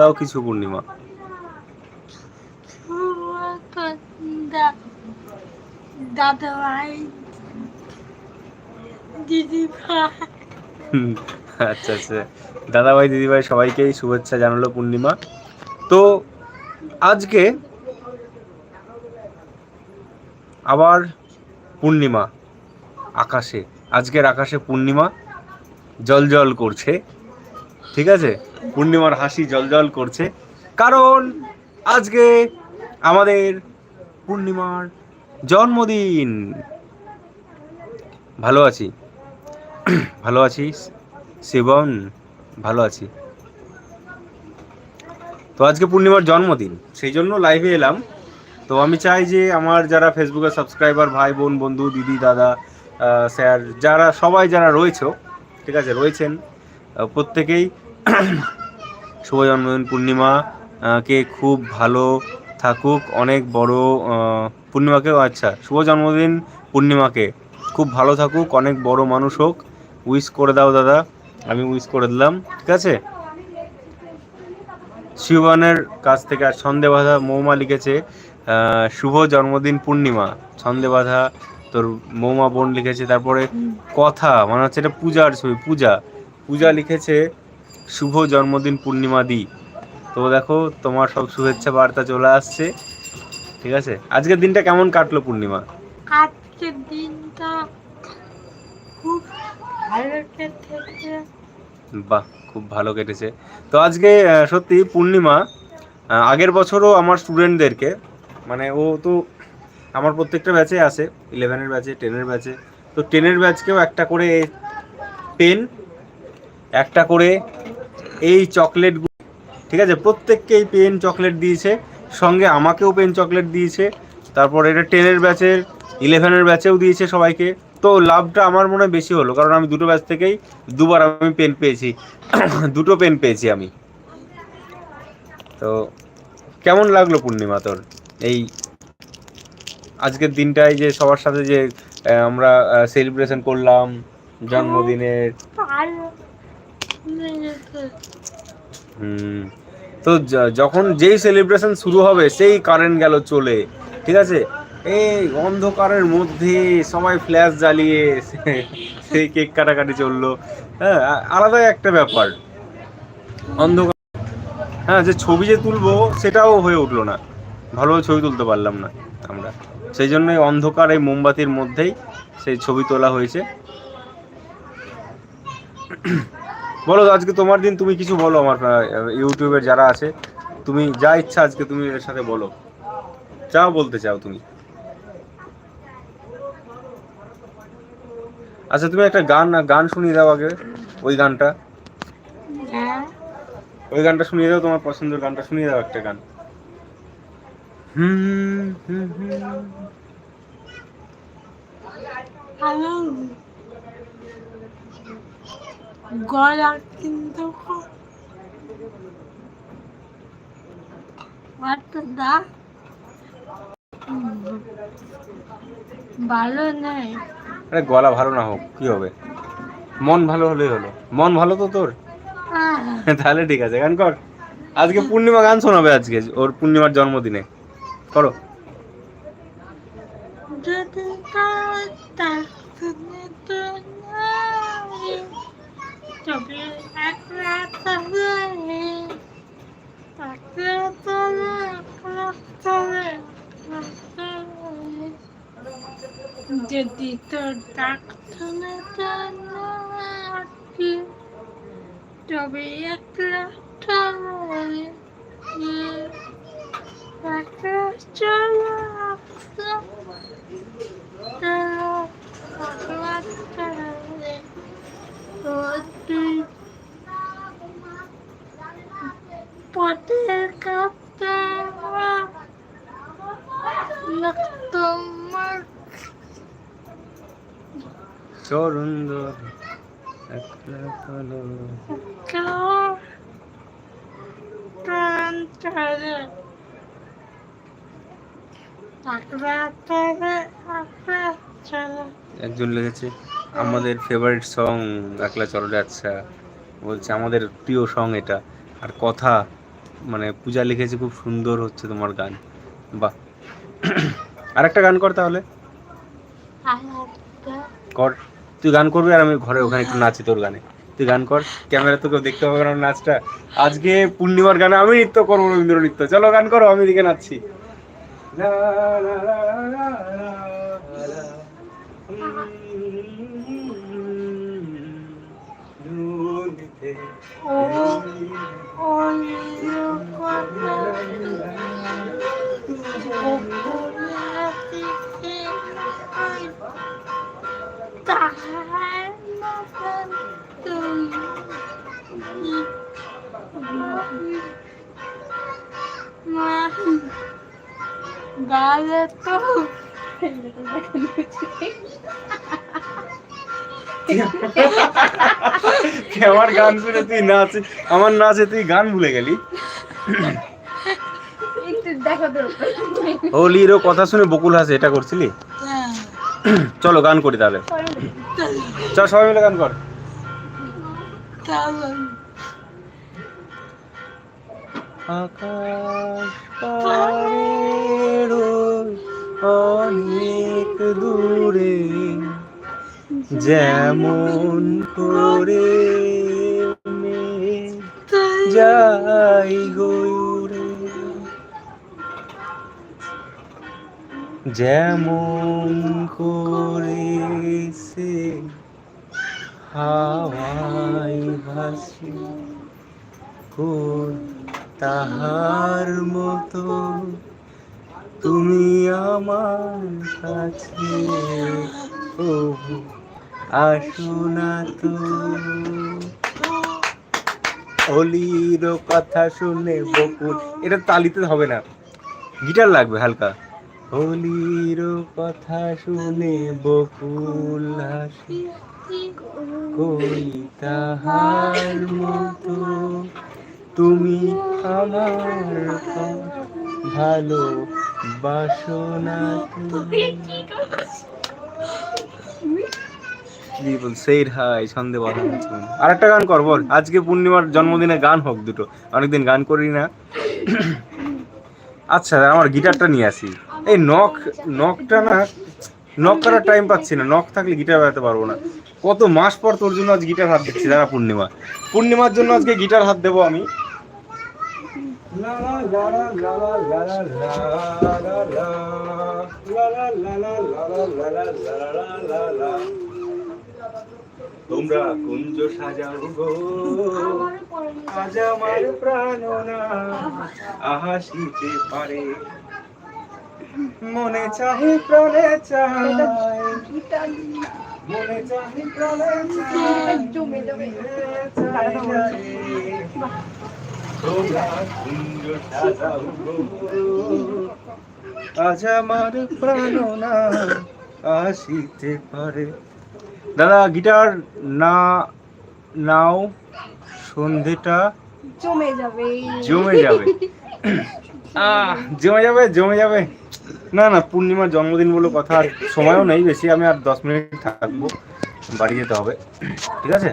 দাও কিছু পূর্ণিমা। দাদা ভাই দিদি ভাই আচ্ছা আচ্ছা। দাদাভাই দিদিভাই সবাইকেই শুভেচ্ছা জানালো পূর্ণিমা। তো আজকে আবার পূর্ণিমা আকাশে। আজকের আকাশে পূর্ণিমা জল জল করছে। ঠিক আছে? পূর্ণিমার হাসি জল জল করছে। কারণ আজকে আমাদের পূর্ণিমার জন্মদিন। ভালো আছি। ভালো আছিস শিবন। ভালো আছি। তো আজকে পূর্ণিমার জন্মদিন, সেই জন্য লাইভে এলাম। তো আমি চাই যে আমার যারা ফেসবুকে সাবস্ক্রাইবার ভাই, বোন, বন্ধু, দিদি, দাদা স্যার, যারা সবাই যারা রয়েছে, ঠিক আছে, রয়েছেন প্রত্যেকেই শুভ জন্মদিন পূর্ণিমা কে খুব ভালো থাকুক অনেক বড় পূর্ণিমাকেও আচ্ছা শুভ জন্মদিন পূর্ণিমাকে খুব ভালো থাকুক অনেক বড় মানুষ হোক উইশ করে দাও দাদা আমি উইশ করে দিলাম ঠিক আছে? শিবানের কাছ থেকে আর সন্দেবাধা মৌমা লিখেছে শুভ জন্মদিন পূর্ণিমা সন্দেবাধা তোর মৌমা বোন লিখেছে তারপরে কথা মানে হচ্ছে এটা পূজার ছবি পূজা পূজা লিখেছে শুভ জন্মদিন পূর্ণিমা দি। তো দেখো তোমার সব শুভেচ্ছা বার্তা চলে আসছে। ঠিক আছে? আজকের দিনটা কেমন কাটলো পূর্ণিমা? আজকের দিনটা খুব ভালো কেটেছে। বাহ খুব ভালো কেটেছে। তো আজকে সত্যি পূর্ণিমা আগের বছরও আমার স্টুডেন্টদেরকে মানে ও তো আমার প্রত্যেকটা ব্যাচে আসে ইলেভেনের ব্যাচে টেনের ব্যাচে তো টেনের ব্যাচকেও একটা করে পেন একটা করে এই চকলেট ঠিক আছে? প্রত্যেককেই পেন চকলেট দিয়েছে। সঙ্গে আমাকেও পেন চকলেট দিয়েছে। তারপর এটা টেনের ব্যাচের ইলেভেনের ব্যাচেও দিয়েছে সবাইকে। তো লাভটা আমার মনে হয় বেশি হলো কারণ আমি দুটো ব্যাচ থেকেই দুবার আমি পেন পেয়েছি। দুটো পেন পেয়েছি আমি। তো কেমন লাগল পূর্ণিমা তোর? এই আজকের দিনটায় যে সবার সাথে যে আমরা সেলিব্রেশন করলাম জন্মদিনের। তো যখন যেই সেলিব্রেশন শুরু হবে, সেই কারেন্ট গেল চলে। ঠিক আছে? এই অন্ধকারের মধ্যে সবাই ফ্ল্যাশ জ্বালিয়ে সেই কেক কাটাকাটি চলল। হ্যাঁ আলাদাই একটা ব্যাপার। অন্ধকার হ্যাঁ যে ছবি যে তুলবো, সেটাও হয়ে উঠল না। ভালোভাবে ছবি তুলতে পারলাম না আমরা। সেই জন্যই অন্ধকার এই মোমবাতির মধ্যেই সেই ছবি তোলা হয়েছে। বলো আজকে তোমার দিন তুমি কিছু বলো আমার ইউটিউবের যারা আছে তুমি যা ইচ্ছা আজকে তুমি এর সাথে বলো। যা বলতে চাও তুমি। আচ্ছা তুমি একটা গান গান শুনিয়ে দাও আগে ওই গানটা। হ্যাঁ। ওই গানটা শুনিয়ে দাও তোমার পছন্দের গানটা শুনিয়ে দাও একটা গান। হুম হুম হুম। গলা কিন্তু ভালো নেই। আরে গলা ভালো না হোক কি হবে? মন ভালো হলেই হলো। মন ভালো তো তোর? তাহলে ঠিক আছে গান কর। আজকে পূর্ণিমা গান শোনাবে আজকে ওর পূর্ণিমার জন্মদিনে। করো। যদি যদি তোর ডাক শুনতে তবে এক রাত হবে, এক রাত চলে আসবে। পথের কাছে তোমার চরণ একজন লিখেছে আমাদের ফেভারিট সং একলা চলরে আচ্ছা। বলছে আমাদের প্রিয় সং এটা। আর কথা মানে পূজা লিখেছে খুব সুন্দর হচ্ছে তোমার গান। বাহ। আরেকটা গান কর তাহলে। কর। তুই গান করবি আর আমি ঘরে ওখানে একটু নাচি তোর গানে তুই গান কর ক্যামেরা তো কেউ দেখতে হবে না নাচটা আজকে পূর্ণিমার গানে আমি নৃত্য করব রবীন্দ্র নৃত্য চলো গান করো আমি দিকে নাচছি লা তাহার মতন তুমি গালে তো আমার গান শুনে তুই নাচ আমার নাচে তুই গান ভুলে গেলি? হোলিরও কথা শুনে বকুল হাসে এটা করছিলি? চলো গান করি তাহলে। চল সবাই মিলে গান কর। অনেক দূরে যেমন করে যাই যেমন করে সে হাওয়াই ভাসি কোন তাহার মতো তুমি আমার কাছে প্রভু, আসো না তো। অলির কথা শুনে বকুল, এটা তালিতে হবে না। গিটার লাগবে হালকা। হোলির কথা শুনে বকুল হাসি, কই তাহার মতো? তুমি আমার ভালো বাসনা বাধা আর একটা গান কর, বল। আজকে পূর্ণিমার জন্মদিনে গান হোক দুটো। অনেকদিন গান করি না আচ্ছা আমার গিটারটা নিয়ে আসি। এই নখ নখটা না নখ করার টাইম পাচ্ছি না। নখ থাকলে গিটার বাজাতে পারব না। কত মাস পর তোর জন্য আজ গিটার হাত দিচ্ছি দাদা পূর্ণিমা। পূর্ণিমার জন্য আজকে গিটার হাত দেবো আমি। তোমরা কুঞ্জ সাজাও গো। আজ আমার প্রাণনা আহাসিতে পারে। মনে চাহে প্রাণে চায়। মনে চাহে প্রাণে জমে সাজাও গো আজ আমার প্রাণনা আসিতে পারে। দাদা গিটার না নাও সন্ধেটা জমে যাবে। জমে যাবে। আহ জমে যাবে জমে যাবে। না না পূর্ণিমার জন্মদিন বলে কথা আর সময়ও নেই বেশি আমি আর দশ মিনিট থাকব বাড়ি যেতে হবে ঠিক আছে?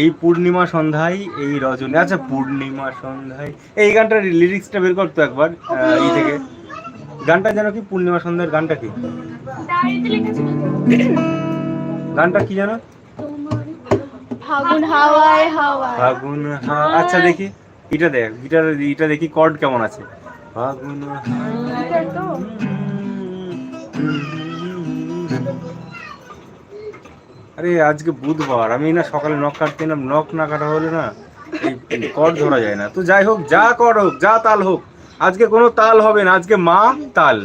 এই পূর্ণিমা সন্ধ্যায় এই রজনী আচ্ছা পূর্ণিমা সন্ধ্যায় এই গানটার লিরিক্সটা বের করতো একবার এই থেকে। গানটা যেন কি পূর্ণিমা সন্ধ্যার গানটা কি? গানটা কি জানো ফাগুন হাওয়ায় হাওয়ায়। ফাগুন আচ্ছা দেখি এটা দেখ গিটার এটা দেখি কর্ড কেমন আছে। ফাগুন আরে আজকে বুধবার আমি না সকালে নখ কাটতে না নখ না কাটা হলে না এই কর ধরা যায় না তো যাই হোক যা কর হোক যা তাল হোক আজকে কোনো তাল হবে না আজকে মা তাল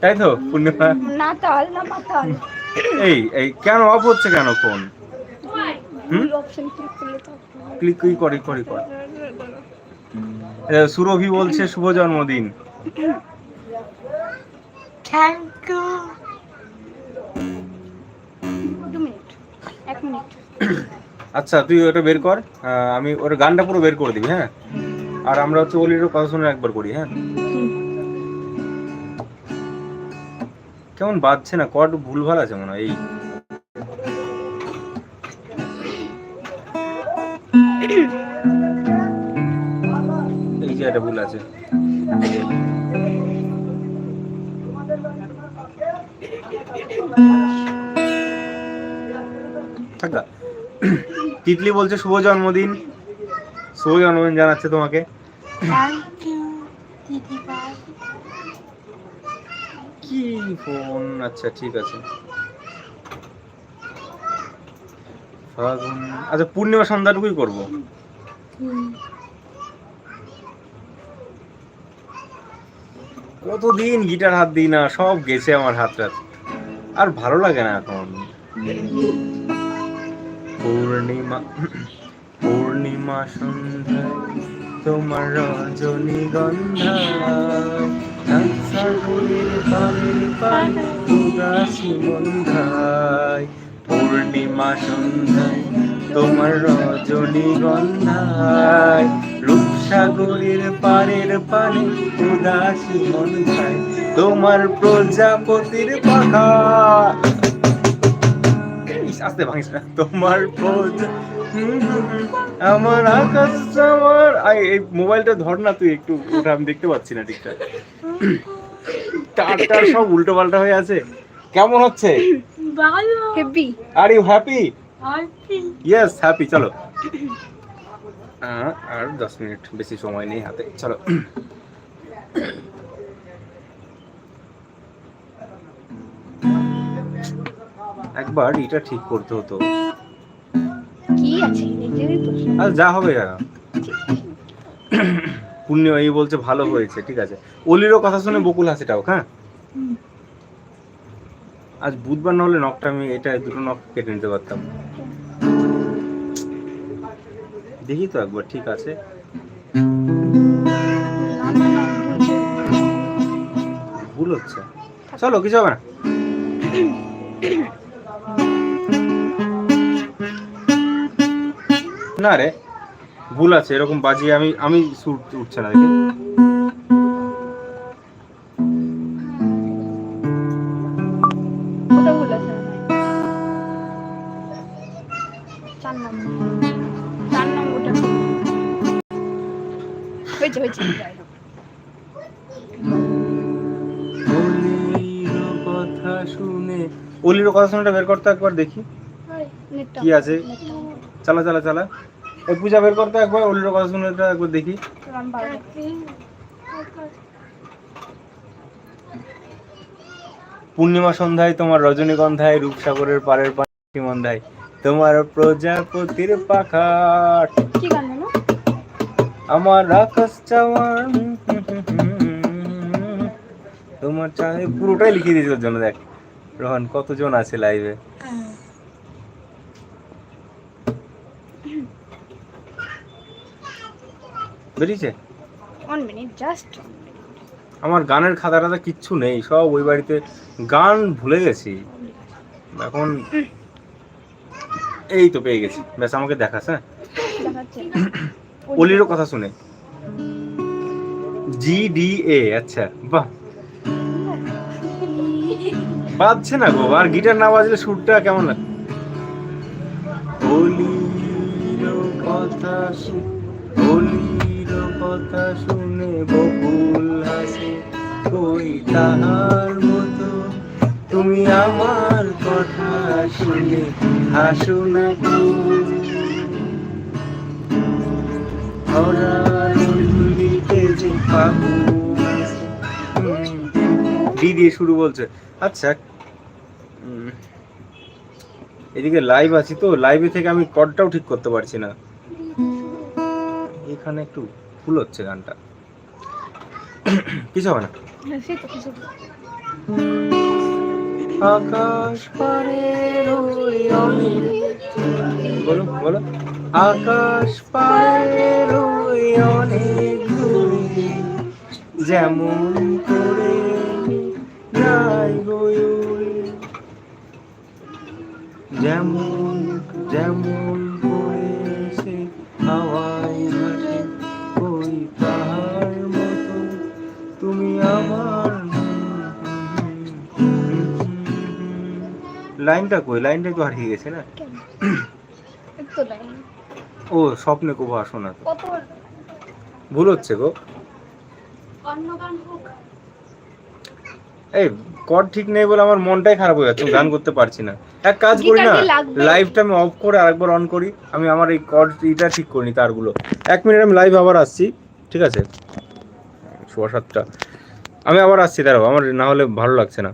তাই তো পূর্ণিমা না তাল না পাতাল এই এই কেন অফ হচ্ছে কেন ফোন হুম অপশন ক্লিক করি করি করি সুরভি বলছে শুভ জন্মদিন থ্যাংক ইউ এক মিনিট। আচ্ছা তুই ওটা বের কর। আমি ওর গানটা পুরো বের করে দিবি হ্যাঁ? আর আমরা হচ্ছে অলিরও কথা শুনে একবার করি হ্যাঁ? কেমন বাজছে না কট ভুলভাল আছে মনে হয় এই। যে একটা ভুল আছে। তিতলি বলছে শুভ জন্মদিন। শুভ জন্মদিন জানাচ্ছে তোমাকে। কি ফোন? আচ্ছা ঠিক আছে। আচ্ছা পূর্ণিমা সন্ধ্যাটুকুই করব। কতদিন গিটার হাত দিই না, সব গেছে আমার হাত রাত আর ভালো লাগে না এখন। পূর্ণিমা পূর্ণিমা সন্ধ্যায় তোমার মন্ধায়। পূর্ণিমা সন্ধ্যায় তোমার রজনীগন্ধায় রূপসাগরের পারের পানে উদাসী মন্ধায় তোমার প্রজাপতির পাখা। আস্তে ভাঙিস না। তোমার প্রজা আমার আকাশ আমার এই মোবাইলটা ধর না তুই একটু ওটা আমি দেখতে পাচ্ছি না ঠিকঠাক। তারটার সব উল্টো পাল্টা হয়ে আছে। কেমন হচ্ছে? ভালো। Heavy are you happy happy yes happy চলো। আর দশ মিনিট বেশি সময় নেই হাতে। চলো। একবার এটা ঠিক করতে হতো। কি আছে? আর যা হবে পুণ্য এই বলছে ভালো হয়েছে ঠিক আছে। অলিরও কথা শুনে বকুল হাসিটাও হ্যাঁ। আজ বুধবার না হলে নখটা আমি এটা দুটো নখ কেটে নিতে পারতাম। দেখি তো একবার, ঠিক আছে। ভুল হচ্ছে। চলো, কিছু হবে না। না রে, ভুল আছে, এরকম বাজিয়ে আমি আমি সুর উঠছে না, দেখে। শুনে। অলির কথা শুনে বের করতে একবার দেখি। কি আছে? চালা চালা চালা। ওই পূজা বের করতে একবার অলির কথা শুনে একবার দেখি। পূর্ণিমা সন্ধ্যায় তোমার রজনীগন্ধায় রূপসাগরের পারের পাখি মন্ধায় তোমার প্রজাপতির পাখা কি গান জানো আমার আকাশ চাওয়ার তোমার চাই পুরোটাই লিখে দিয়েছিল ওর জন্য দেখ। রোহন কতজন আছে লাইভে বেরিয়েছে? ওয়ান মিনিট জাস্ট আমার গানের খাতা টাতা কিচ্ছু নেই সব ওই বাড়িতে গান ভুলে গেছি। এখন এই তো পেয়ে গেছি। ব্যাস আমাকে দেখাস হ্যাঁ? অলিরও কথা শুনে। জি ডি এ আচ্ছা বাহ। বাজছে না গো, আর গিটার না বাজলে সুরটা কেমন লাগে? কথা অলির কথা শুনে বকুল হাসে। কই তাহার মতো, তুমি আমার কথা শুনে হাসো না গো। ডি দিয়ে শুরু বলছে। আচ্ছা এদিকে লাইভ আছি তো লাইভে থেকে আমি কডটাও ঠিক করতে পারছি না। এখানে একটু ভুল হচ্ছে গানটা। কিছু হবে না। আকাশ অনেক বলো বলো। আকাশ অনেক যেমন করে যেমন যেমন করে সে হাওয়ায় ভাসে ওই তাহার মতো তুমি আমার লাইনটা কই? লাইনটা তো হারিয়ে গেছে না? ও স্বপ্নে কবু আসো না ভুল হচ্ছে গো। অন্য গান হোক। এই কর ঠিক নেই বলে আমার মনটাই খারাপ হয়ে যাচ্ছে গান করতে পারছি না। এক কাজ করি না? লাইভটা আমি অফ করে আরেকবার অন করি আমি আমার এই কর এটা ঠিক করিনি তারগুলো। এক মিনিট আমি লাইভ আবার আসছি ঠিক আছে? সোয়া সাতটা। আমি আবার আসছি দাঁড়াও আমার না হলে ভালো লাগছে না।